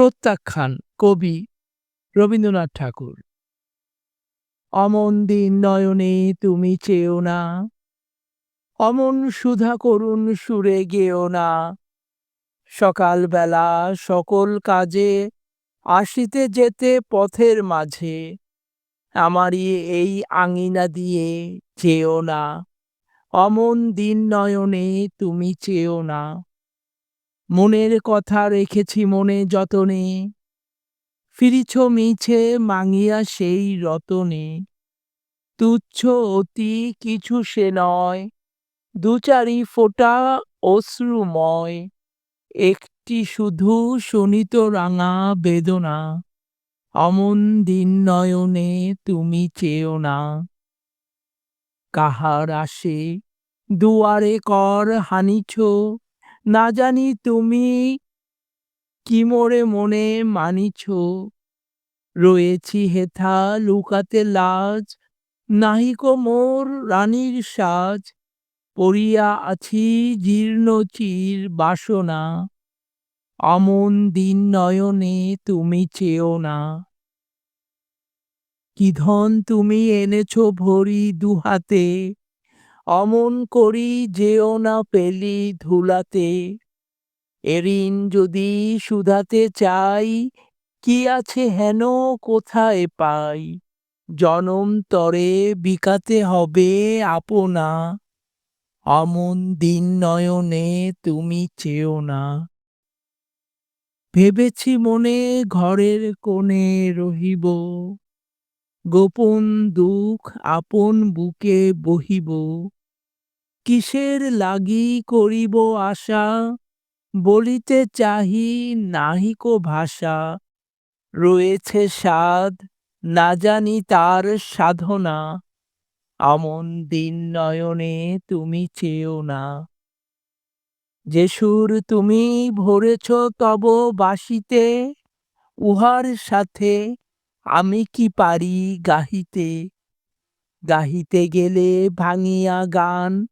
প্রত্যাখ্যান, কবি রবীন্দ্রনাথ ঠাকুর। অমন দিন নয়নে তুমি চেয়েও না। অমন সুধা করুন সুরে গেও না। সকালবেলা সকল কাজে আসিতে যেতে পথের মাঝে, আমারই এই আঙিনা দিয়ে চেয়েও না। অমন দিন নয়নে তুমি চেও না। মনের কথা রেখেছি মনে যতনে। ফিরিছ মিছে মাঙিয়া সেই রতনে। তুচ্ছ অতি কিছু সে নয়, দু চারি ফোঁটা অশ্রুময়। একটি শুধু শোনিত রাঙা বেদনা, অমন দিন নয়নে তুমি চেয়েও না। কাহার আসে দুয়ারে কর হানিছ না জানি তুমি কি মোরে মনে মানিছ। রয়েছি হেথা, লুকাতে লাজ নাহিকো মোর রানীর সাজ। পড়িয়া আছি জীর্ণ চির বাসনা। অমন দিন নয়নে তুমি চেও না। কি ধন তুমি এনেছ ভরি দুহাতে। অমন করি যেও না পেলি ধুলাতে। এরিন যদি শুধাতে চাই, কি আছে হেন কোথায় পাই? জনম তরে বিকাতে হবে আপনা। অমন দিন নয়নে তুমি চেও না। ভেবেছি মনে ঘরের কোণে রহিব। গোপন দুঃখ আপন বুকে বহিব। কিসের লাগি করিব আশা? বলিতে চাহি নাহিকো ভাষা। রয়েছে সাধ না জানি তার সাধনা। অমন দিন নয়নে তুমি চেয়েও না। যে সুর তুমি ভরেছ তব বাসিতে, উহার সাথে আমি কি পারি গাহিতে? গাহিতে গেলে ভাঙিয়া গান,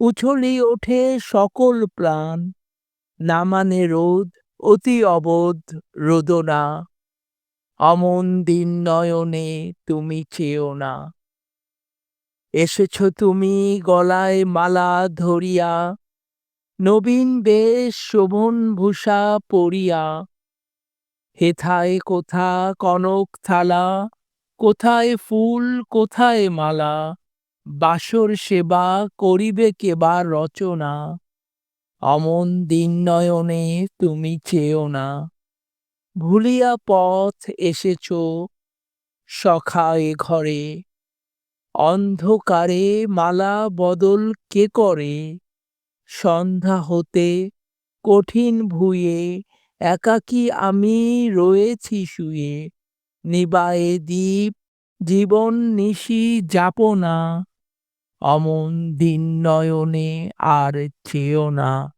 উছলি ওঠে সকল প্রাণ। না মানে রোদ, অতি অবোধ রোদনা। অমন দিন নয়নে তুমি চেয়েও না। এসেছ তুমি গলায় মালা ধরিয়া, নবীন বেশ শোভন ভূষা পরিয়া। হেথায় কোথা কনক থালা, কোথায় ফুল, কোথায় মালা, বাসর সেবা করিবে কেবার রচনা, অমন দিন নয়নে তুমি চেয়েও না। ভুলিয়া পথ এসেছ সখা এ ঘরে, অন্ধকারে মালা বদল কে করে? সন্ধ্যা হতে কঠিন ভুয়ে একাকী আমি রয়েছি শুয়ে? নিবায়ে দ্বীপ, জীবন নিশি যাপনা অমন দিন নয়নে আর চেয়েও না।